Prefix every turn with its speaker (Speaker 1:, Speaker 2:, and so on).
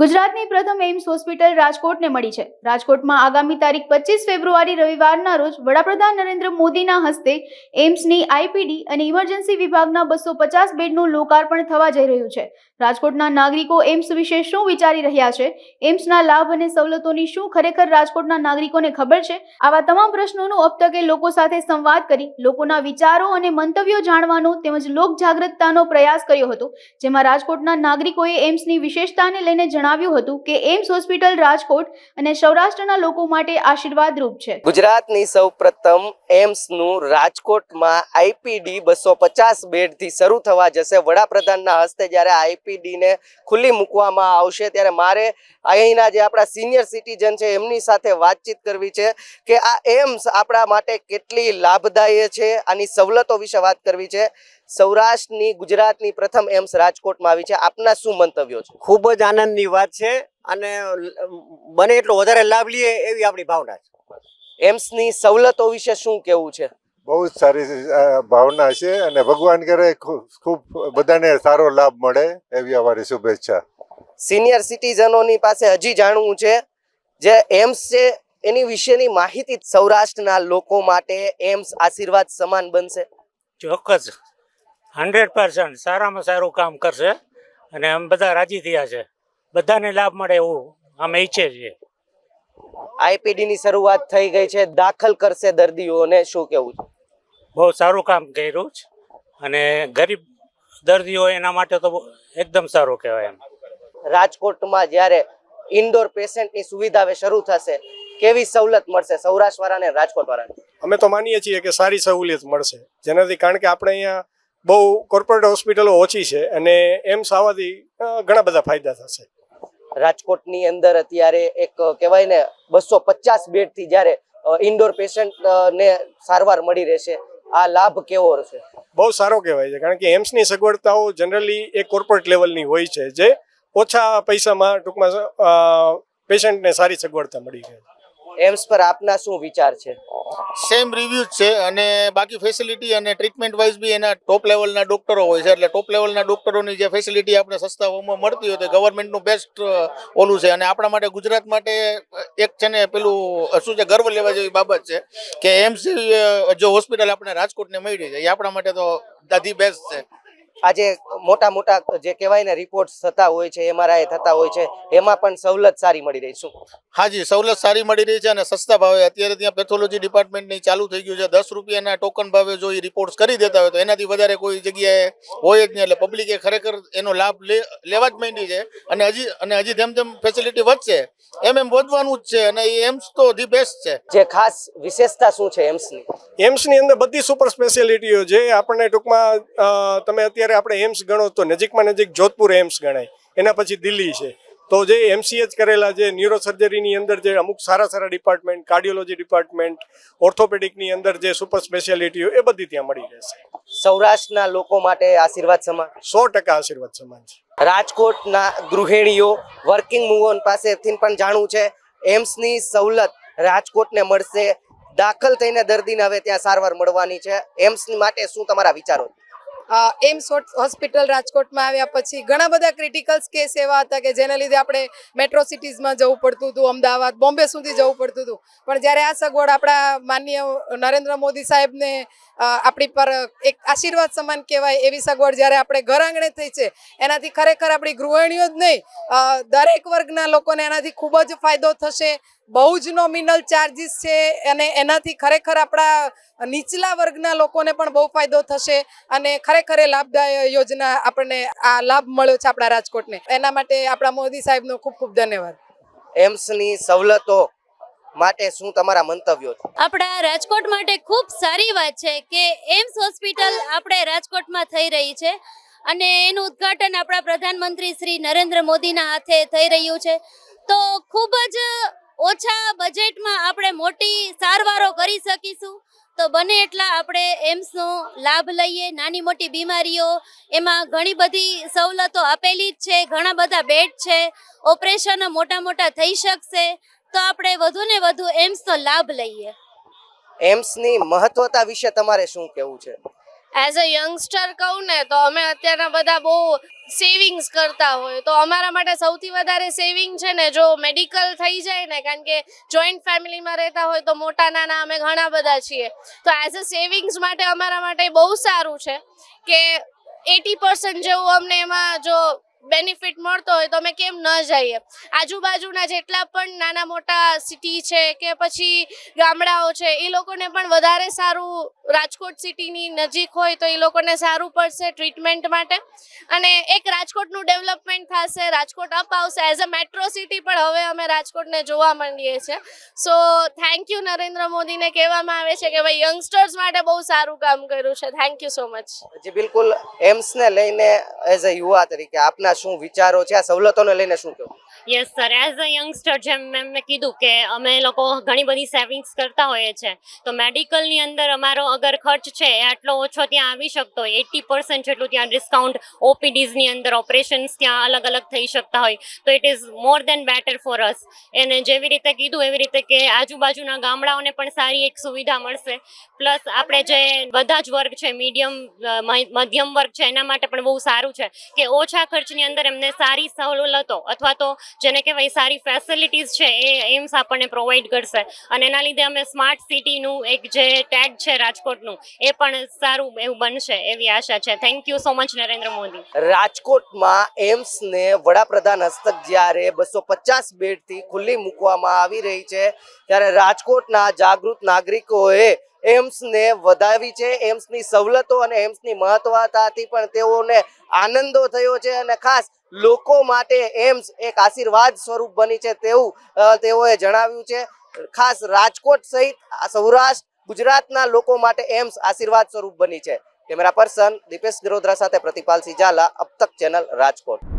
Speaker 1: ગુજરાતની પ્રથમ AIIMS hospital રાજકોટને મળી છે. રાજકોટમાં આગામી તારીખ પચીસ ફેબ્રુઆરી રવિવારના રોજ વડાપ્રધાન નરેન્દ્ર મોદીના હસ્તે એમ્સની આઈપીડી અને ઇમરજન્સી વિભાગના બસો પચાસ બેડનું લોકાર્પણ થવા જઈ રહ્યું છે. રાજકોટના નાગરિકો એમ્સ વિશે શું વિચારી રહ્યા છે? એમ્સના લાભ અને સવલતોની શું ખરેખર રાજકોટના નાગરિકોને ખબર છે? આવા તમામ પ્રશ્નોનું અબ તકે લોકો સાથે સંવાદ કરી, લોકોના વિચારો અને મંતવ્યો જાણવાનો તેમજ લોક જાગૃતતાનો પ્રયાસ કર્યો હતો, જેમાં રાજકોટના નાગરિકોએ એમ્સની વિશેષતાને લઈને જણાવ્યું હતું કે એમ્સ હોસ્પિટલ રાજકોટ અને સૌરાષ્ટ્રના લોકો માટે આશીર્વાદરૂપ છે.
Speaker 2: ગુજરાતની સૌપ્રથમ એમ્સનું રાજકોટમાં આઈપીડી બસો પચાસ બેડથી શરૂ થવા જશે. વડાપ્રધાનના હસ્તે જ્યારે આઈપીડીને ખુલ્લી મૂકવામાં આવશે ત્યારે મારે અહીંના જે આપણા સિનિયર સિટીઝન છે એમની સાથે વાતચીત કરવી છે કે આ એમ્સ આપણા માટે કેટલી લાભદાયી છે, આની સવલતો વિશે વાત કરવી છે. સૌરાષ્ટ્રની ગુજરાતની પ્રથમ એમ્સ રાજકોટમાં આવી છે. આપના શું મંતવ્યો છે?
Speaker 3: ખૂબ જ આનંદની વાત છે અને બને એટલો વધારે લાભ લઈએ એવી આપણી ભાવના છે.
Speaker 2: એમ્સની સવલતો વિશે શું કેવું છે?
Speaker 4: બહુ જ સારી ભાવના છે અને ભગવાન કરે ખૂબ ખૂબ બધાને સારો લાભ મળે એવી અમારી શુભેચ્છા.
Speaker 2: સિનિયર સિટીઝનોની પાસે હજી જાણવું છે જે એમ્સ છે એની વિશેની માહિતી સૌરાષ્ટ્રના લોકો માટે એમ્સ આશીર્વાદ સમાન બનશે.
Speaker 5: ચોક્કસ. હંડ્રેડ પર્સન્ટ સારામાં સારું કામ કરશે અને અમે બધા રાજી થયા છે. બધાને લાભ મળે એવું અમે ઈચ્છે છીએ
Speaker 2: આઈપીડી ની શરૂઆત થઈ ગઈ છે. દાખલ કરશે દર્દીઓને શું કેવું છે?
Speaker 5: બહુ સારું કામ કર્યું છે અને ગરીબ દર્દીઓ એના માટે તો બહુ એકદમ સારું કહેવાય એમ.
Speaker 2: રાજકોટમાં જ્યારે ઇન્ડોર પેશન્ટની સુવિધા હવે શરૂ થશે કેવી સવલત મળશે સૌરાષ્ટ્ર વાળાને રાજકોટ વાળા
Speaker 6: અમે તો માનીએ છીએ કે સારી સવલિયત મળશે. જેનાથી કારણ કે આપણે અહીંયા બહુ કોર્પોરેટ હોસ્પિટલો ઓછી છે અને એમ્સ આવવાથી ઘણા બધા ફાયદા થશે.
Speaker 2: રાજકોટની અંદર અત્યારે એક કહેવાય ને બસો પચાસ બેડથી જ્યારે ઇન્ડોર પેશન્ટને સારવાર મળી રહેશે. આ લાભ કેવો રહેશે
Speaker 6: બહુ સારો કહેવાય છે કારણ કે એમ્સની સગવડતાઓ જનરલી એ કોર્પોરેટ લેવલની હોય છે જે ઓછા પૈસામાં ટૂંકમાં પેશન્ટને સારી સગવડતા મળી રહે
Speaker 2: એમ્સ પર આપના શું વિચાર છે?
Speaker 7: સેમ રિવ્યુઝ છે અને બાકી ફેસિલિટી અને ટ્રીટમેન્ટ વાઇઝ બી એના ટોપ લેવલના ડોક્ટરો હોય છે. એટલે ટોપ લેવલના ડોક્ટરોની જે ફેસિલિટી આપણે સસ્તા ભાવમાં મળતી હોય તો ગવર્મેન્ટનું બેસ્ટ ઓલું છે. અને આપણા માટે ગુજરાત માટે એક છે ને પેલું શું છે, ગર્વ લેવા જેવી બાબત છે કે એમ્સ જો હોસ્પિટલ આપણે રાજકોટને મળી છે, એ આપણા માટે તો ધી બેસ્ટ છે.
Speaker 2: આજે મોટા મોટા જે કહેવાય ને રિપોર્ટ્સ થતા હોય છે એમઆરઆઈ થતા હોય છે એમાં પણ સવલત સારી મળી રહી શું
Speaker 7: હાજી સવલત સારી મળી રહી છે અને સસ્તા ભાવે અત્યારે ત્યાં પેથોલોજી ડિપાર્ટમેન્ટની ચાલુ થઈ ગયું છે. દસ રૂપિયાના ટોકન ભાવે જો એ રિપોર્ટ્સ કરી દેતા હોય તો એનાથી વધારે કોઈ જગ્યાએ હોય જ નહીં. એટલે પબ્લિકે ખરેખર એનો લાભ લે લેવા જ માંડી છે અને હજી અને હજી જેમ જેમ ફેસિલિટી વધશે એમ એમ વધવાનું જ છે અને એ એમ્સ તો ધી બેસ્ટ છે.
Speaker 2: જે ખાસ વિશેષતા શું છે એમ્સની?
Speaker 6: એમ્સની અંદર બધી સુપર સ્પેશિયાલિટીઓ જે આપણને ટૂંકમાં તમે અત્યારે આપણે એમ્સ ગણો તો નજીકમાં નજીક જોધપુર એમ્સ ગણાય. એના પછી દિલ્હી છે. તો જે એમસીએચ કરેલા જે ન્યુરોસર્જરીની અંદર જે અમુક સારા સારા ડિપાર્ટમેન્ટ કાર્ડિયોલોજી ડિપાર્ટમેન્ટ ઓર્થોપેડિકની અંદર જે સુપર સ્પેશિયાલિટીઓ એ બધી ત્યાં મળી રહેશે.
Speaker 2: સૌરાષ્ટ્રના લોકો માટે આશીર્વાદ સમાન?
Speaker 6: સો ટકા આશીર્વાદ સમાન છે.
Speaker 2: રાજકોટના ગૃહિણીઓ વર્કિંગ વુમન પાસેથી પણ જાણવું છે એમ્સની સવલત રાજકોટને મળશે. દાખલ થઈને દર્દીને હવે ત્યાં સારવાર મળવાની છે. એમ્સની માટે શું તમારા વિચારો?
Speaker 8: એમ્સ હોસ્પિટલ રાજકોટમાં આવ્યા પછી ઘણા બધા ક્રિટિકલ્સ કેસ એવા હતા કે જેના લીધે આપણે મેટ્રો સિટીઝમાં જવું પડતું હતું, અમદાવાદ, બોમ્બે સુધી જવું પડતું હતું. પણ જ્યારે આ સગવડ આપણા માનનીય નરેન્દ્ર મોદી સાહેબને આપણી પર એક આશીર્વાદ સમાન કહેવાય એવી સગવડ જ્યારે આપણે ઘર આંગણે થઈ છે, એનાથી ખરેખર આપણી ગૃહિણીઓ જ નહીં દરેક વર્ગના લોકોને એનાથી ખૂબ જ ફાયદો થશે. બહુ જ નોમિનલ ચાર્જીસ છે અને એનાથી ખરેખર આપણા નીચલા વર્ગના લોકોને પણ બહુ ફાયદો થશે અને ખરેખર લાભદાય યોજના આપણને આ લાભ મળ્યો છે આપણા રાજકોટને. એના માટે આપણા મોદી સાહેબનો ખૂબ ખૂબ ધન્યવાદ.
Speaker 2: એમ્સની સવલતો માટે શું તમારા મંતવ્યો છે?
Speaker 9: આપણા રાજકોટ માટે ખૂબ સારી વાત છે કે એમ્સ હોસ્પિટલ આપણે રાજકોટમાં થઈ રહી છે અને એનું ઉદ્ઘાટન આપણા પ્રધાનમંત્રી શ્રી નરેન્દ્ર મોદીના હાથે થઈ રહ્યું છે. તો ખૂબ જ ઓછા બજેટમાં આપણે મોટી સારવારો કરી શકીશું. તો બને એટલા આપણે એમ્સનો લાભ લઈએ. નાની મોટી બીમારીઓ, એમાં ઘણી બધી સવલતો આપેલી જ છે. ઘણા બધા બેડ છે. ઓપરેશન મોટા મોટા થઈ શકશે. તો આપણે વધુ ને વધુ એમ્સનો લાભ લઈએ.
Speaker 2: એમ્સની મહત્વતા વિશે તમારે શું કહેવું છે?
Speaker 10: એઝ અ યંગસ્ટર કહું ને, તો અમે અત્યારના બધા બહુ સેવિંગ્સ કરતા હોય. તો અમારા માટે સૌથી વધારે સેવિંગ છે ને, જો મેડિકલ થઈ જાય ને, કારણ કે જોઈન્ટ ફેમિલીમાં રહેતા હોય તો મોટા, નાના અમે ઘણા બધા છીએ. તો એઝ અ સેવિંગ્સ માટે અમારા માટે બહુ સારું છે કે એટી પર્સન્ટ જેવું અમને એમાં જો બેનિફિટ મળતો હોય તો અમે કેમ ન જઈએ? આજુબાજુના જેટલા પણ નાના મોટા સિટી છે કે પછી ગામડાઓ છે, એ લોકોને પણ વધારે સારું રાજકોટ સિટીની નજીક હોય તો એ લોકોને સારું પડશે ટ્રીટમેન્ટ માટે. અને એક રાજકોટનું ડેવલપમેન્ટ થશે, રાજકોટ અપ આવશે. એઝ અ મેટ્રો સિટી પણ હવે અમે રાજકોટને જોવા માંડીએ છીએ. સો થેન્ક યુ નરેન્દ્ર મોદીને કહેવામાં આવે છે કે ભાઈ યંગસ્ટર્સ માટે બહુ સારું કામ કર્યું છે. થેન્ક યુ સો મચ
Speaker 2: જી બિલકુલ એમ્સને લઈને એઝ અ યુવા તરીકે આપના શું વિચારો છે? આ સવલતોને લઈને શું કહો
Speaker 11: yes sir as a youngster જેમ મેં મેં કીધું કે અમે લોકો ઘણી બધી સેવિંગ્સ કરતા હોઈએ છીએ તો મેડિકલની અંદર અમારો અગર ખર્ચ છે, એ આટલો ઓછો ત્યાં આવી શકતો હોય. એટી પર્સન્ટ જેટલું ત્યાં ડિસ્કાઉન્ટ ઓપીડીઝની અંદર ઓપરેશન્સ ત્યાં અલગ અલગ થઈ શકતા હોય. તો it is more than better for us એને જેવી રીતે કીધું, એવી રીતે કે આજુબાજુના ગામડાઓને પણ સારી એક સુવિધા મળશે. પ્લસ આપણે જે બધા જ વર્ગ છે મીડિયમ મધ્યમ વર્ગ છે, એના માટે પણ બહુ સારું છે કે ઓછા ખર્ચની અંદર એમને સારી સવલતો અથવા તો જેને કહેવાય સારી ફેસિલિટીઝ છે એ એમ્સ આપણને પ્રોવાઈડ કરશે. અને એના લીધે અમે સ્માર્ટ સિટીનું એક જે ટેગ છે રાજકોટનું, એ પણ સારું એવું બનશે એવી આશા છે. Thank you so much Narendra Modi.
Speaker 2: રાજકોટમાં એમ્સને વડાપ્રધાન હસ્તક જ્યારે બસો પચાસ બેડથી ખુલ્લી મૂકવામાં આવી રહી છે, ત્યારે રાજકોટના જાગૃત નાગરિકોએ એમ્સને વધાવી છે, એમ્સની સવલતો અને એમ્સની મહત્વતાથી પણ તેઓને આનંદો થયો છે અને ખાસ લોકો માટે એમ્સ એક આશીર્વાદ સ્વરૂપ બની છે તેવું તેઓએ જણાવ્યું છે. ખાસ રાજકોટ સહિત સૌરાષ્ટ્ર, ગુજરાતના લોકો માટે એમ્સ આશીર્વાદ સ્વરૂપ બની છે. કેમેરા પર્સન દીપેશ ગરોદરા સાથે પ્રતિપાલ સિંહ ઝાલા અબ તક ચેનલ રાજકોટ.